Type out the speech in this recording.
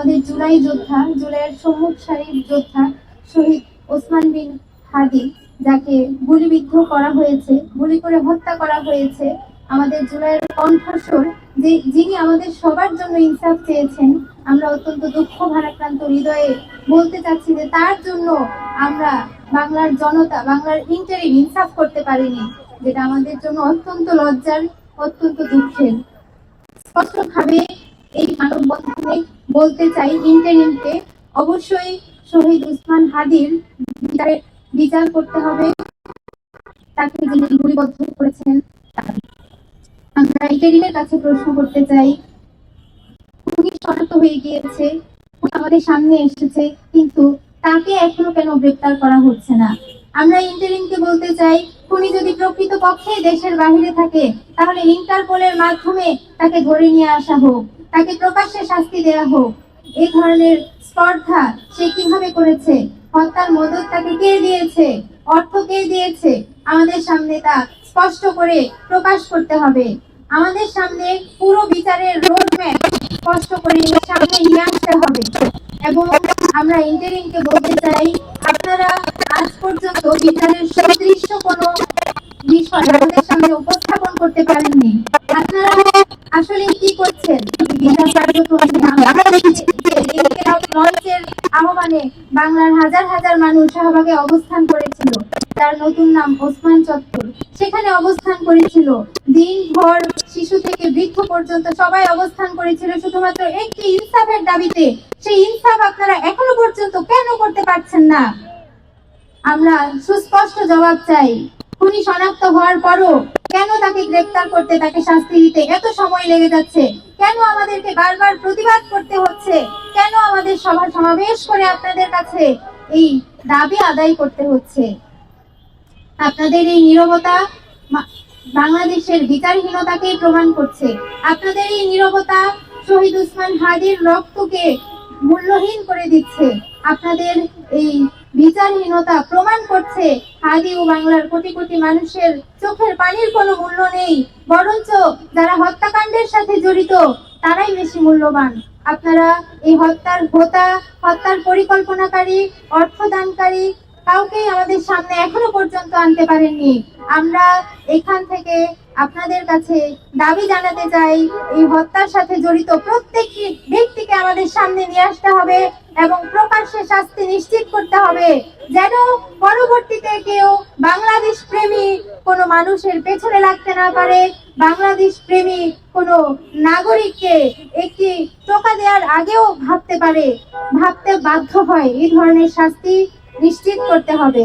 আমাদের জুলাই যোদ্ধা, জুলাইয়ের সম্মুখ সারির যোদ্ধা শহীদ ওসমান বিন হাদি, যাকে গুলিবিদ্ধ করা হয়েছে, গুলি করে হত্যা করা হয়েছে আমাদের জুলাইয়ের কণ্ঠস্বর। যে, যিনি আমাদের সবার জন্য ইনসাফ চেয়েছেন, আমরা অত্যন্ত দুঃখ, ভারাক্রান্ত হৃদয়ে বলতে চাচ্ছি যে তার জন্য আমরা বাংলার জনতা, বাংলার ইন্টারিম ইনসাফ করতে পারিনি, যেটা আমাদের জন্য অত্যন্ত লজ্জার, অত্যন্ত দুঃখের। স্পষ্টভাবে এই মানববন্ধনে বলতে চাই ইন্টারিমকে অবশ্যই শহীদ উসমান হাদির বিচারে করতে হবে। তাকে যিনি গুলিবদ্ধ করেছেন আমরা ইন্টারিমের কাছে প্রশ্ন করতে চাই খুনি শনাক্ত হয়ে গিয়েছে আমাদের সামনে এসেছে, কিন্তু তাকে এখনও কেন গ্রেপ্তার করা হচ্ছে না? আমরা ইন্টারিমকে বলতে চাই খুনি যদি প্রকৃত পক্ষে দেশের বাহিরে থাকে, তাহলে ইন্টারপোলের মাধ্যমে তাকে ধরে নিয়ে আসা হোক। তাকে প্রকাশ্যে শাস্তি দেওয়া হোক। এই ধরনের স্পর্ধা সে কীভাবে করেছে? হত্যার মদত তাকে কে দিয়েছে? অর্থ কে দিয়েছে? আমাদের সামনে তা স্পষ্ট করে প্রকাশ করতে হবে। আমাদের সামনে পুরো বিচারের রোডম্যাপ স্পষ্ট করে সামনে নিয়ে আসতে হবে। এবং আমরা ইন্টারিমকে বলতে চাই, আপনারা আজ পর্যন্ত বিচারের সুদৃশ্য কোনো বিষয় আমাদের সামনে উপস্থাপন করতে পারেননি। আসলে কি করছেন? আমরা আহ্বানে বাংলার হাজার হাজার মানুষ শাহবাগে অবস্থান করেছিল। তার নতুন নাম ওসমান চত্বর। সেখানে অবস্থান করেছিল। দিনভর শিশু থেকে বৃদ্ধ পর্যন্ত সবাই অবস্থান করেছিল। শুধুমাত্র একটি ইনসাফের দাবিতে। সেই ইনসাফ আপনারা এখনও পর্যন্ত কেন করতে পারছেন না? আমরা সুস্পষ্ট জবাব চাই। খুনি শনাক্ত হওয়ার পরও কেন তাকে গ্রেপ্তার করতে, তাকে শাস্তি দিতে এত সময় লেগে যাচ্ছে? কেন আমাদেরকে বারবার প্রতিবাদ করতে হচ্ছে? কেন আমাদের সভা সমাবেশ করে আপনাদের কাছে এই দাবি আদায় করতে হচ্ছে? আপনাদের এই নীরবতা বাংলাদেশের বিচারহীনতাকে প্রমাণ করছে। আপনাদের এই নীরবতা শহীদ উসমান হাদির রক্তকে মূল্যহীন করে দিচ্ছে। আপনাদের এই বিচারহীনতা প্রমাণ করছে। আদি ও বাংলার কোটি কোটি মানুষের চোখের পানির কোনো মূল্য নেই। বরঞ্চ যারা হত্যাকাণ্ডের সাথে জড়িত, তারাই বেশি মূল্যবান। আপনারা এই হত্যার হোতা, হত্যার পরিকল্পনাকারী, অর্থদানকারী কাউকেই আমাদের সামনে এখনও পর্যন্ত আনতে পারেননি। আমরা এখান থেকে আপনাদের কাছে দাবি জানাতে চাই, এই হত্যার সাথে জড়িত প্রত্যেকটি ব্যক্তিকে আমাদের সামনে নিয়ে আসতে হবে এবং প্রকাশ্যে শাস্তি নিশ্চিত করতে হবে, যেন পরবর্তীতে কেউ বাংলাদেশ প্রেমী কোনো মানুষের পেছনে লাগতে না পারে। বাংলাদেশ প্রেমী কোনো নাগরিককে একটি টোকা দেওয়ার আগেও ভাবতে পারে, ভাবতে বাধ্য হয়। এই ধরনের শাস্তি নিশ্চিত করতে হবে।